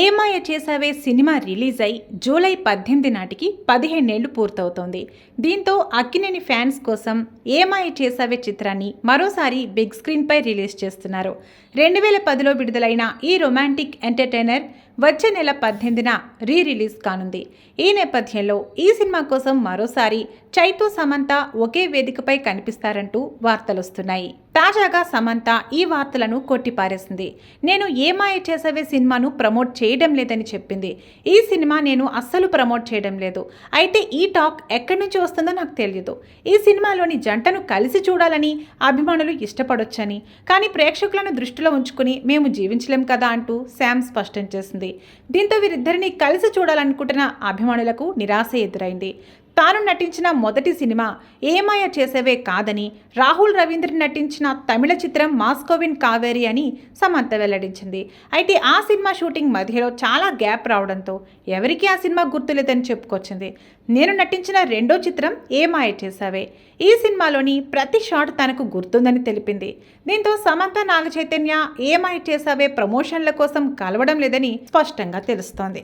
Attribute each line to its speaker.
Speaker 1: ఏమాయ Chesave cinema release అయి July పద్దెనిమిది నాటికి పదిహేనేళ్ళు పూర్తవుతోంది. దీంతో అక్కినేని ఫ్యాన్స్ కోసం ఏమాయ చేసావే చిత్రాన్ని మరోసారి బిగ్ స్క్రీన్పై రిలీజ్ చేస్తున్నారు. రెండు వేల పదిలో విడుదలైన ఈ రొమాంటిక్ ఎంటర్టైనర్ వచ్చే నెల పద్దెనిమిదిన రీ రిలీజ్ కానుంది. ఈ నేపథ్యంలో ఈ సినిమా కోసం మరోసారి చైతు సమంత ఒకే వేదికపై కనిపిస్తారంటూ వార్తలొస్తున్నాయి. తాజాగా సమంత ఈ వార్తలను కొట్టిపారేసింది. నేను ఏమాయ చేసవే సినిమాను ప్రమోట్ చేయడం లేదని చెప్పింది. ఈ సినిమా నేను అస్సలు ప్రమోట్ చేయడం లేదు. అయితే ఈ టాక్ ఎక్కడి నుంచి వస్తుందో నాకు తెలియదు ఈ సినిమాలోని జంటను కలిసి చూడాలని అభిమానులు ఇష్టపడొచ్చని కానీ ప్రేక్షకులను దృష్టిలో ఉంచుకుని మేము జీవించలేం కదా అంటూ శామ్ స్పష్టం చేసింది. దీంతో వీరిద్దరిని కలిసి చూడాలనుకుంటున్న అభిమానులకు నిరాశ ఎదురైంది. తాను నటించిన మొదటి సినిమా ఏమాయ చేసేవే కాదని రాహుల్ రవీంద్ర నటించిన తమిళ చిత్రం మాస్కోవిన్ కావేరి అని సమంత వెల్లడించింది. అయితే ఆ సినిమా షూటింగ్ మధ్యలో చాలా గ్యాప్ రావడంతో ఎవరికీ ఆ సినిమా గుర్తులేదని చెప్పుకొచ్చింది. నేను నటించిన రెండో చిత్రం ఏమాయ చేసావే. ఈ సినిమాలోని ప్రతి షాట్ తనకు గుర్తుందని తెలిపింది. దీంతో సమంత నాగ చైతన్య ఏమాయ చేసావే ప్రమోషన్ల కోసం కలవడం లేదని స్పష్టంగా తెలుస్తోంది.